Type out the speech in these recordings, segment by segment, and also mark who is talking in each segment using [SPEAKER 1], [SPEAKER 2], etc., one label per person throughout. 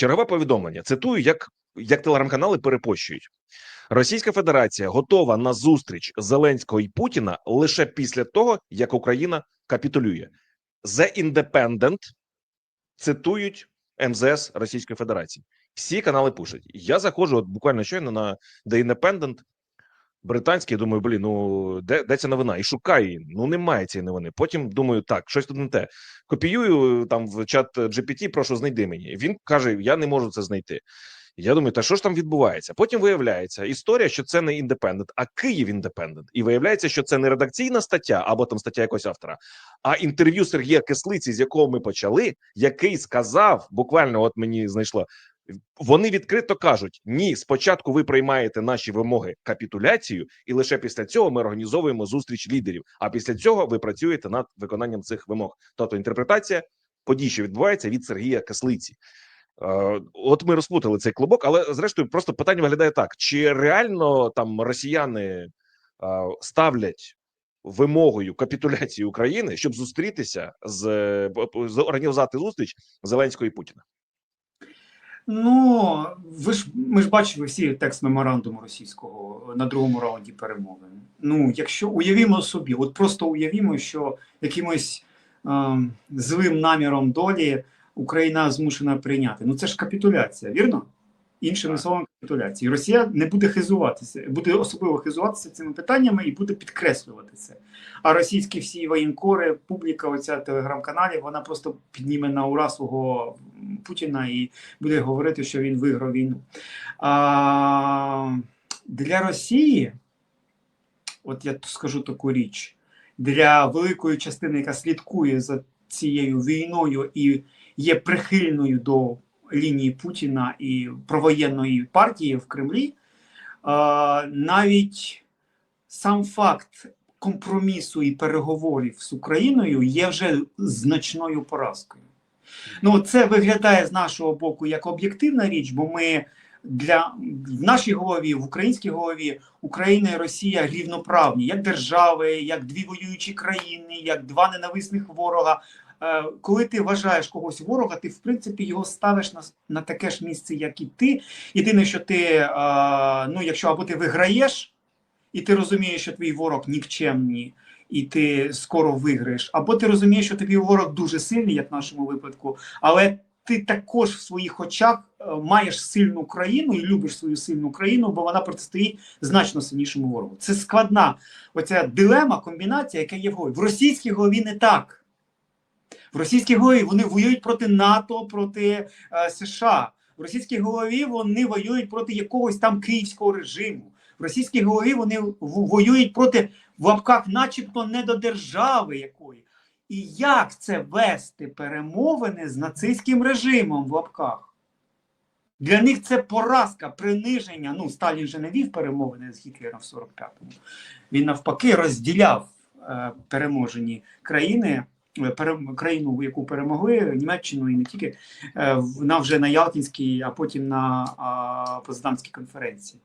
[SPEAKER 1] Чергове повідомлення. Цитую, як, як телеграм-канали перепощують. Російська Федерація готова на зустріч Зеленського і Путіна лише після того, як Україна капітулює. The Independent цитують МЗС Російської Федерації. Всі канали пишуть. Я заходжу от буквально щойно на The Independent, британський, думаю, блін, ну де, де ця новина? І шукаю її. Ну немає цієї новини. Потім думаю, так, щось тут не те. Копіюю там в чат GPT, прошу, знайди мені. Він каже: Я не можу це знайти. Я думаю, та що ж там відбувається? Потім виявляється історія, що це не індепендент, а Київ індепендент. І виявляється, що це не редакційна стаття або там стаття якогось автора, а інтерв'ю Сергія Кислиці, з якого ми почали, який сказав, буквально, от мені знайшло. Вони відкрито кажуть: ні, спочатку ви приймаєте наші вимоги капітуляцію, і лише після цього ми організовуємо зустріч лідерів. А після цього ви працюєте над виконанням цих вимог. Тобто інтерпретація подій, що відбувається від Сергія Кислиці. Е, От ми розплутали цей клубок, але зрештою, просто питання виглядає так: чи реально там росіяни е, ставлять вимогою капітуляції України, щоб зустрітися е, з організувати зустріч Зеленського і Путіна?
[SPEAKER 2] Ну, ви ж ми ж бачили всі текст меморандуму російського на другому раунді перемовин. Ну, якщо уявімо собі, от просто уявімо, що якимось е, злим наміром долі Україна змушена прийняти. Ну це ж капітуляція, вірно? Іншими словами, капітуляція. І Росія не буде хизуватися, буде особливо хизуватися цими питаннями і буде підкреслювати це. А російські всі воєнкори, публіка, оця телеграм-каналів, вона просто підніме на ура свого Путіна і буде говорити, що він виграв війну. А, Для Росії, от я скажу таку річ, для великої частини, яка слідкує за цією війною і є прихильною до лінії Путіна і провоєнної партії в Кремлі, а, навіть сам факт компромісу і переговорів з Україною є вже значною поразкою. Ну, це виглядає з нашого боку як об'єктивна річ, бо ми для в нашій голові, в українській голові Україна і Росія рівноправні, як держави, як дві воюючі країни, як два ненависних ворога. Е, Коли ти вважаєш когось ворога, ти в принципі його ставиш на, на таке ж місце, як і ти. Єдине, що ти, е, ну якщо або ти виграєш, і ти розумієш, що твій ворог нікчемний, і ти скоро виграєш, або ти розумієш, що твій ворог дуже сильний, як в нашому випадку, але ти також в своїх очах е, маєш сильну країну і любиш свою сильну країну, бо вона протистоїть значно сильнішому ворогу. Це складна оця дилема, комбінація, яка є в голові. В російській голові не так. В російській голові вони воюють проти НАТО, проти е, США. В російській голові вони воюють проти якогось там київського режиму. В російській голові вони воюють проти в лапках, начебто не до держави якої. І як це вести перемовини з нацистським режимом в лапках? Для них це поразка, приниження. Ну, Сталін же не вів перемовини з Гітлером в 45-му. Він навпаки розділяв е, переможені країни, е, пере, країну, яку перемогли Німеччину і не тільки е, на вже на Ялтинській, а потім на а, Потсдамській конференції.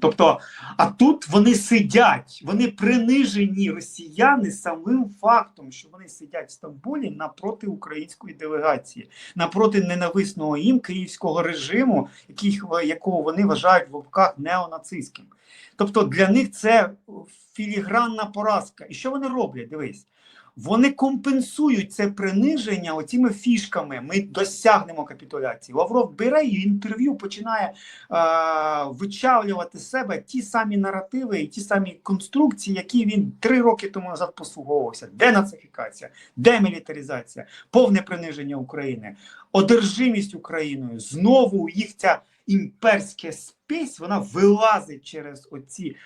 [SPEAKER 2] Тобто, а тут вони сидять, вони принижені росіяни самим фактом, що вони сидять в Стамбулі напроти української делегації, напроти ненависного їм київського режиму, яких, якого вони вважають в лапках неонацистським. Тобто для них це філігранна поразка. І що вони роблять? Дивись. Вони компенсують це приниження оціми фішками. Ми досягнемо капітуляції. Лавров бере і інтерв'ю починає е, вичавлювати себе ті самі наративи і ті самі конструкції, які він три роки тому назад послуговувався: денацифікація, демілітаризація, повне приниження України, одержимість Україною. Знову їх ця імперська спесь вона вилазить через оці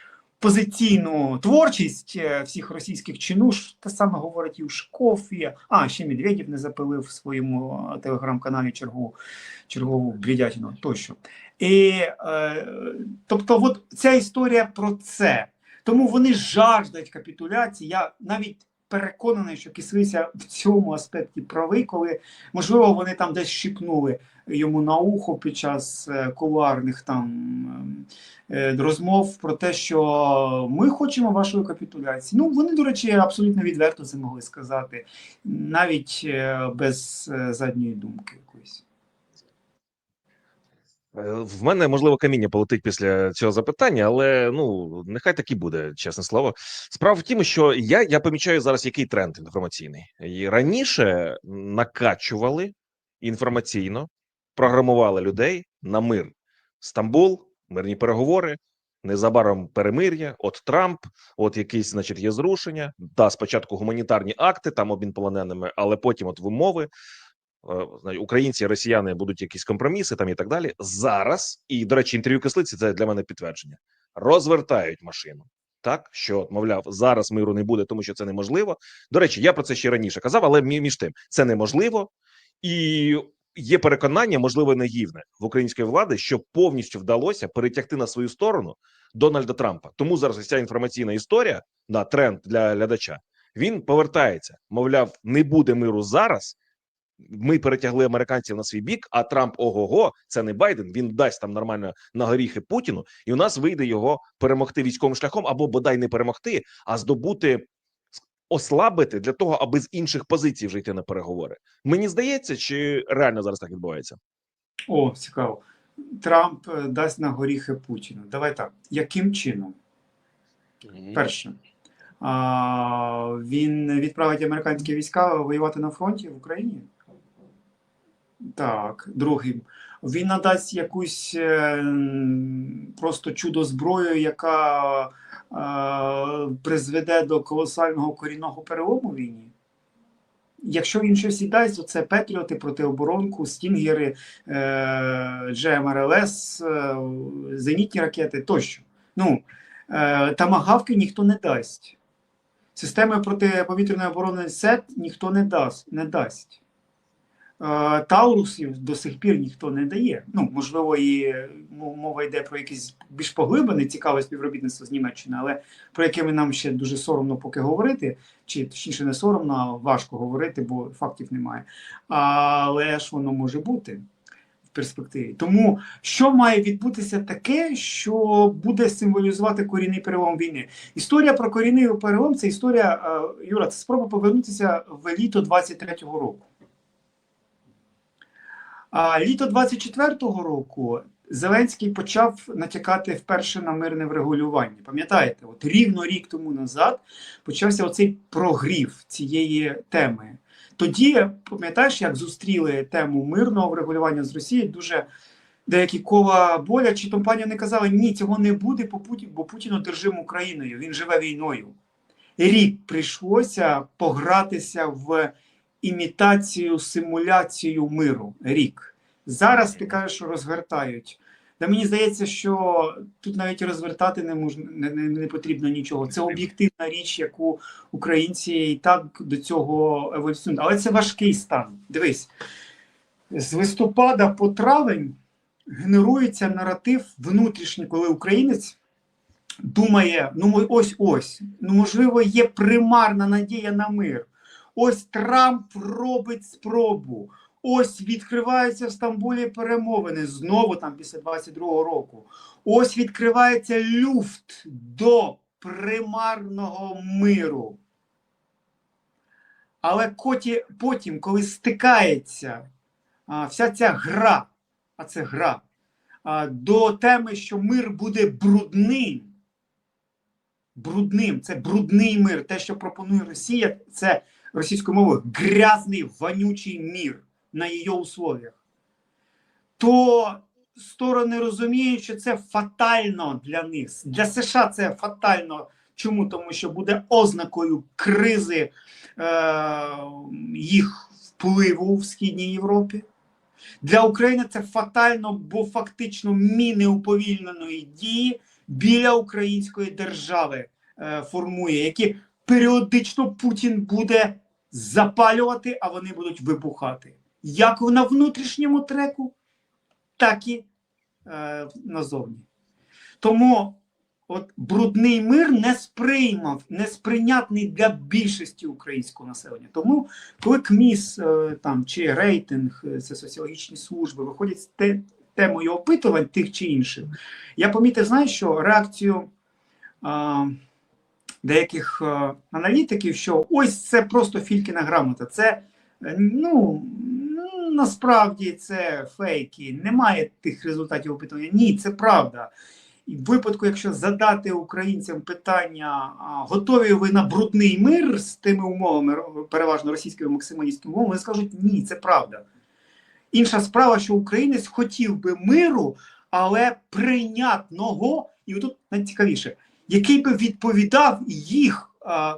[SPEAKER 2] позиційну творчість е, всіх російських чинуш. Те саме говорить Юшков, і, а ще Медведєв не запилив в своєму е, телеграм-каналі чергову чергову бредятину тощо. І, е, тобто, от ця історія про це. Тому вони жаждуть капітуляції. Я навіть переконаний, що Кислиця в цьому аспекті правий, коли можливо вони там десь щипнули йому на ухо під час е, кулуарних там е, розмов про те, що ми хочемо вашої капітуляції. Ну вони, до речі, абсолютно відверто це могли сказати, навіть е, без е, задньої думки якоїсь.
[SPEAKER 1] Е, В мене можливо каміння полетить після цього запитання, але ну нехай так і буде, чесне слово. Справа в тім, що я, я помічаю зараз який тренд інформаційний. І раніше накачували інформаційно, програмували людей на мир. Стамбул, мирні переговори, незабаром перемир'я. От Трамп, от якісь, значить, є зрушення. Да, спочатку гуманітарні акти, там обмін полоненими, але потім от вимови. Е, українці, росіяни будуть якісь компроміси там і так далі. Зараз і до речі, інтерв'ю кислиці це для мене підтвердження. Розвертають машину. Так що, мовляв, зараз миру не буде, тому що це неможливо. До речі, я про це ще раніше казав, але між тим це неможливо, і є переконання, можливо, наївне в української влади, що повністю вдалося перетягти на свою сторону Дональда Трампа. Тому зараз ця інформаційна історія на тренд для глядача. Він повертається. Мовляв, не буде миру зараз. Ми перетягли американців на свій бік, а Трамп ого-го, це не Байден. Він дасть там нормально на горіхи Путіну, і у нас вийде його перемогти військовим шляхом, або бодай не перемогти, а здобути ослабити для того, аби з інших позицій вже йти на переговори. Мені здається, чи реально зараз так відбувається?
[SPEAKER 2] О, цікаво. Трамп е, дасть на горіхи Путіну. Давай так. Яким чином? Перше, а, він відправить американські війська воювати на фронті в Україні. Так, другим. Він надасть якусь е, просто чудо зброю, яка призведе до колосального корінного перелому війні. Якщо він щось і дасть, то це Петріоти, протиоборонку, Стінгери, е, GMRLS, е, зенітні ракети тощо. Ну, е, тамагавки ніхто не дасть. Системи протиповітряної оборони СЕТ ніхто не дасть. Не дасть. Таурусів до сих пір ніхто не дає. Ну, можливо, і мова йде про якесь більш поглиблене цікаве співробітництво з Німеччиною, але про яке нам ще дуже соромно поки говорити, чи точніше не соромно, а важко говорити, бо фактів немає. Але ж воно може бути в перспективі. Тому що має відбутися таке, що буде символізувати корінний перелом війни? Історія про корінний перелом це історія, е, Юра, це спроба повернутися в літо 23-го року. А літо 24-го року Зеленський почав натякати вперше на мирне врегулювання. Пам'ятаєте, от рівно рік тому назад почався оцей прогрів цієї теми. Тоді, пам'ятаєш, як зустріли тему мирного врегулювання з Росією, дуже деякі кола болячі компанії не казали, ні, цього не буде, бо Путін одержим Україною, він живе війною. Рік прийшлося погратися в імітацію, симуляцію миру. Рік. Зараз ти кажеш, що розгортають. Та мені здається, що тут навіть розвертати не можна не, не, не потрібно нічого. Це об'єктивна річ, яку українці і так до цього еволюціонують. Але це важкий стан. Дивись, з листопада по травень генерується наратив внутрішній, коли українець думає: ну ось ось, ну можливо, є примарна надія на мир. Ось Трамп робить спробу. Ось відкриваються в Стамбулі перемовини знову там після 22-го року. Ось відкривається люфт до примарного миру. Але коті, потім, коли стикається а, вся ця гра, а це гра, а, до теми, що мир буде брудним. Брудним, це брудний мир. Те, що пропонує Росія, це російською мовою грязний, вонючий мір на її условиях, то сторони розуміють, що це фатально для них. Для США це фатально. Чому? Тому що буде ознакою кризи е, їх впливу в Східній Європі. Для України це фатально, бо фактично міни уповільненої дії біля української держави е, формує, які періодично Путін буде запалювати, а вони будуть вибухати. Як на внутрішньому треку, так і е, назовні. Тому от брудний мир не сприймав, не сприйнятний для більшості українського населення. Тому, коли КМІС е, там, чи рейтинг, е, це соціологічні служби, виходять з те, темою опитувань тих чи інших, я помітив, знаєш, що реакцію. Е, деяких е, аналітиків, що ось це просто фількіна грамота. Це е, ну, насправді це фейки, немає тих результатів опитування. Ні, це правда. І в випадку, якщо задати українцям питання, готові ви на брудний мир з тими умовами, переважно російськими максималістськими умовами, вони скажуть ні, це правда. Інша справа, що українець хотів би миру, але прийнятного, і отут найцікавіше, який би відповідав їх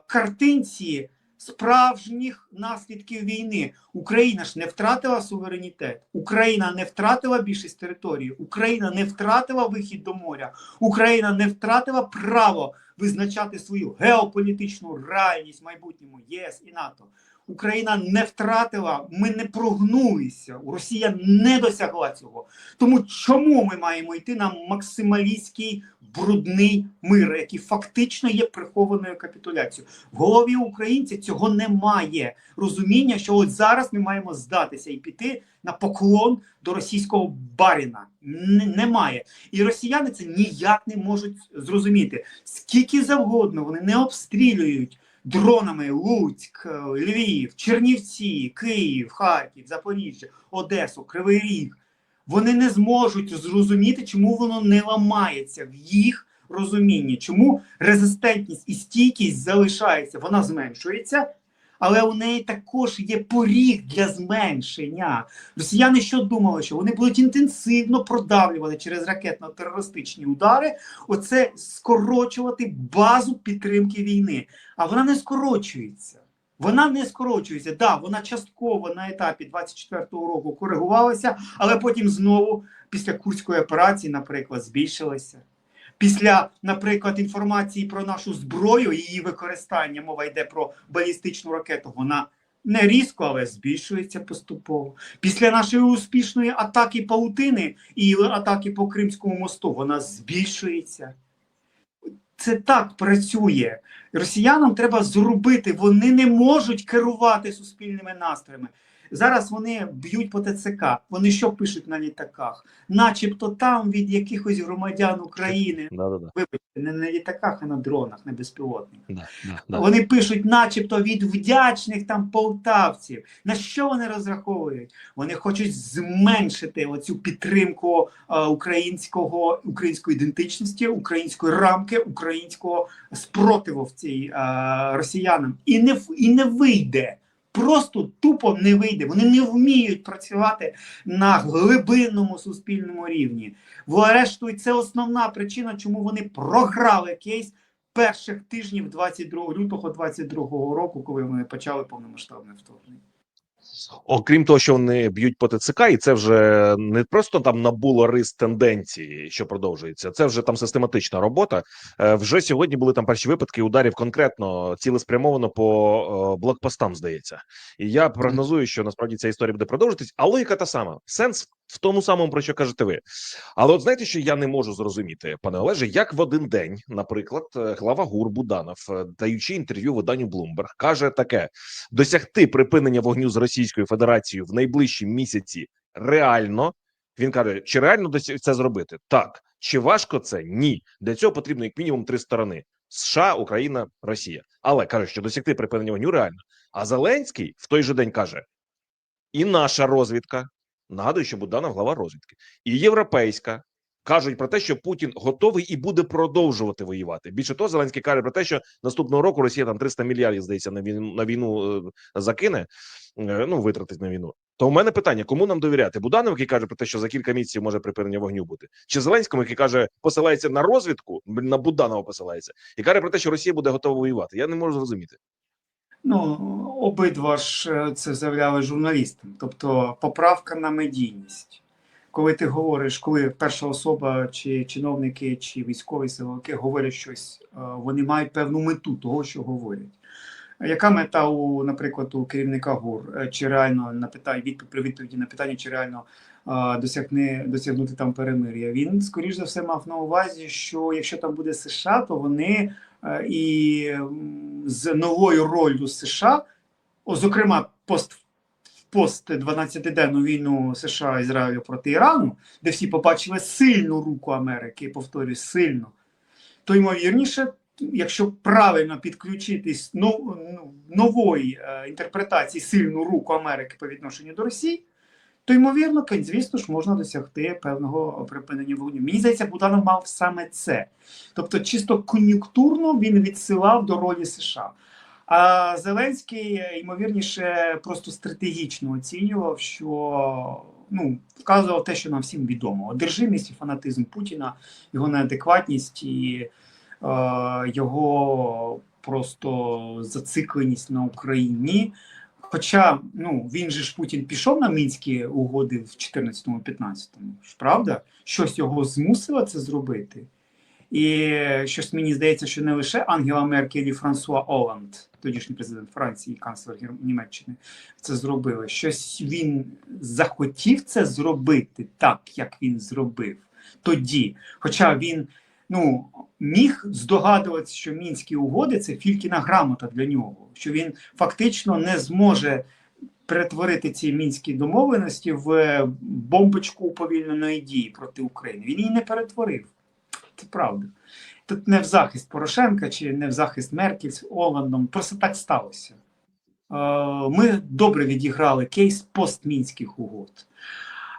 [SPEAKER 2] картинці справжніх наслідків війни. Україна ж не втратила суверенітет, Україна не втратила більшість території, Україна не втратила вихід до моря, Україна не втратила право визначати свою геополітичну реальність в майбутньому ЄС і НАТО. Україна не втратила, ми не прогнулися. Росія не досягла цього. Тому чому ми маємо йти на максималістський брудний мир, який фактично є прихованою капітуляцією? В голові українця цього немає. Розуміння, що от зараз ми маємо здатися і піти на поклон до російського баріна. Н- немає. І росіяни це ніяк не можуть зрозуміти. Скільки завгодно вони не обстрілюють дронами Луцьк, е, Львів, Чернівці, Київ, Харків, Запоріжжя, Одесу, Кривий Ріг. Вони не зможуть зрозуміти, чому воно не ламається в їх розумінні, чому резистентність і стійкість залишається, вона зменшується, але у неї також є поріг для зменшення. Росіяни що думали, що вони будуть інтенсивно продавлювати через ракетно-терористичні удари, оце скорочувати базу підтримки війни. А вона не скорочується. Вона не скорочується. Да, вона частково на етапі 24-го року коригувалася, але потім знову після Курської операції, наприклад, збільшилася. Після, наприклад, інформації про нашу зброю, її використання, мова йде про балістичну ракету, вона не різко, але збільшується поступово. Після нашої успішної атаки паутини і атаки по Кримському мосту, вона збільшується. Це так працює. Росіянам треба зробити, вони не можуть керувати суспільними настроями. Зараз вони б'ють по ТЦК. Вони що пишуть на літаках? Начебто там від якихось громадян України,
[SPEAKER 1] Да-да-да.
[SPEAKER 2] вибачте, не на літаках, а на дронах, на безпілотних.
[SPEAKER 1] Да, да, да.
[SPEAKER 2] Вони пишуть, начебто, від вдячних там полтавців. На що вони розраховують? Вони хочуть зменшити оцю підтримку е, українського української ідентичності, української рамки, українського спротиву в цій е, росіянам. І не і не вийде. Просто тупо не вийде. Вони не вміють працювати на глибинному суспільному рівні. Врешті, це основна причина, чому вони програли кейс перших тижнів 22 лютого 22 року, коли вони почали повномасштабне вторгнення.
[SPEAKER 1] Окрім того, що вони б'ють по ТЦК, і це вже не просто там набуло рис тенденції, що продовжується. Це вже там систематична робота. Е, Вже сьогодні були там перші випадки ударів конкретно цілеспрямовано по е, блокпостам. Здається, і я прогнозую, що насправді ця історія буде продовжитись, А логіка та сама. Сенс в тому самому про що кажете ви. Але от знаєте, що я не можу зрозуміти, пане Олеже, як в один день, наприклад, е, глава ГУР Буданов, е, даючи інтерв'ю виданню Bloomberg, каже таке: досягти припинення вогню з Російською Федерацією в найближчі місяці реально. Він каже, чи реально досі- це зробити? Так. Чи важко це? Ні. Для цього потрібно як мінімум три сторони: США, Україна, Росія. Але каже, що досягти припинення вогню реально. А Зеленський в той же день каже: і наша розвідка, нагадую, що Буданов глава розвідки, і європейська кажуть про те, що Путін готовий і буде продовжувати воювати. Більше того, Зеленський каже про те, що наступного року Росія там 300 мільярдів здається на війну на війну е, закине, е, ну витратить на війну. То у мене питання: кому нам довіряти? Буданов, який каже про те, що за кілька місяців може припинення вогню бути, чи Зеленському, який каже, посилається на розвідку, на Буданова посилається, і каже про те, що Росія буде готова воювати. Я не можу зрозуміти.
[SPEAKER 2] Ну, обидва ж е, це заявляли журналістам. Тобто поправка на медійність. Коли ти говориш, коли перша особа, чи чиновники, чи військові силовики говорять щось, е, вони мають певну мету того, що говорять. Яка мета у, наприклад, у керівника ГУР? Е, Чи реально на питання відповідь при відповіді на питання, чи реально а, досягни, досягнути там перемир'я? Він скоріш за все мав на увазі, що якщо там буде США, то вони і з новою ролью США, зокрема, пост пост 12-денну війну США Ізраїлю проти Ірану, де всі побачили сильну руку Америки, повторюю, сильно, то ймовірніше, якщо правильно підключитись ну, ну, нової е, інтерпретації сильну руку Америки по відношенню до Росії, то ймовірно, звісно ж, можна досягти певного припинення вогню. Мені здається, Буданов мав саме це. Тобто, чисто кон'юнктурно він відсилав до ролі США. А Зеленський, ймовірніше, просто стратегічно оцінював, що ну, вказував те, що нам всім відомо: одержимість і фанатизм Путіна, його неадекватність і е, його просто зацикленість на Україні. Хоча ну, він же ж Путін пішов на мінські угоди в 14-15, ж правда? Щось його змусило це зробити. І щось мені здається, що не лише Ангела Меркель і Франсуа Оланд, тодішній президент Франції, і канцлер Німеччини, це зробили. Щось він захотів це зробити так, як він зробив тоді. Хоча він ну, міг здогадуватися, що мінські угоди це фількіна грамота для нього, що він фактично не зможе перетворити ці мінські домовленості в бомбочку уповільненої дії проти України. Він її не перетворив. Це правда. Тут не в захист Порошенка чи не в захист Меркель з Оландом. Просто так сталося. Е, Ми добре відіграли кейс постмінських угод.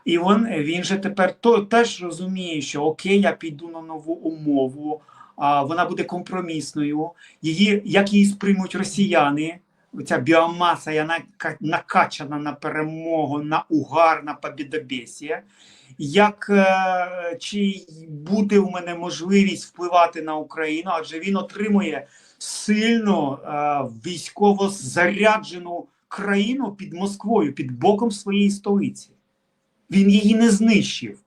[SPEAKER 2] І він, він же тепер то, теж розуміє, що окей, я піду на нову умову, а вона буде компромісною. Її, як її сприймуть росіяни, ця біомаса я накачана на перемогу, на угар, на побідобєсія. Як е, чи буде у мене можливість впливати на Україну, адже він отримує сильно е, військово заряджену країну під Москвою, під боком своєї столиці. Він її не знищив.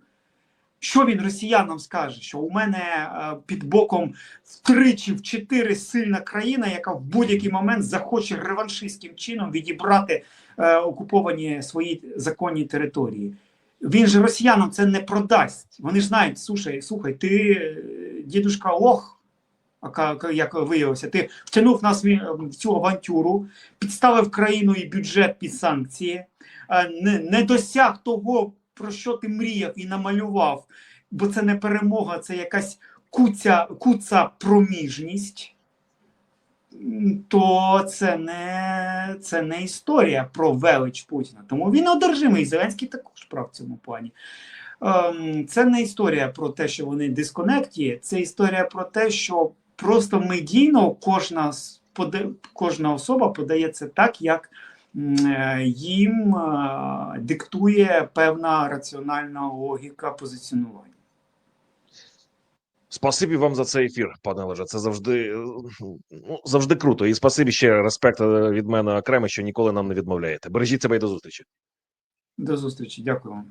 [SPEAKER 2] Що він росіянам скаже? Що у мене е, під боком втричі в чотири сильна країна, яка в будь-який момент захоче реваншистським чином відібрати е, окуповані свої законні території. Він же росіянам це не продасть. Вони ж знають, слушай, слухай, ти, е, дідушка Ох, як виявилося, ти втягнув нас в цю авантюру, підставив країну і бюджет під санкції, не досяг того, про що ти мріяв і намалював, бо це не перемога, це якась куця, куца проміжність. То це не, це не історія про велич Путіна. Тому він одержимий. Зеленський також прав в цьому плані. Ем, Це не історія про те, що вони дисконекті, це історія про те, що просто медійно кожна, кожна особа подає це так, як їм е, диктує певна раціональна логіка позиціонування.
[SPEAKER 1] Спасибі вам за цей ефір, пане Олеже. Це завжди е, ну, завжди круто. І спасибі ще респект е, від мене окремо, що ніколи нам не відмовляєте. Бережіть себе і до зустрічі.
[SPEAKER 2] До зустрічі, дякую вам.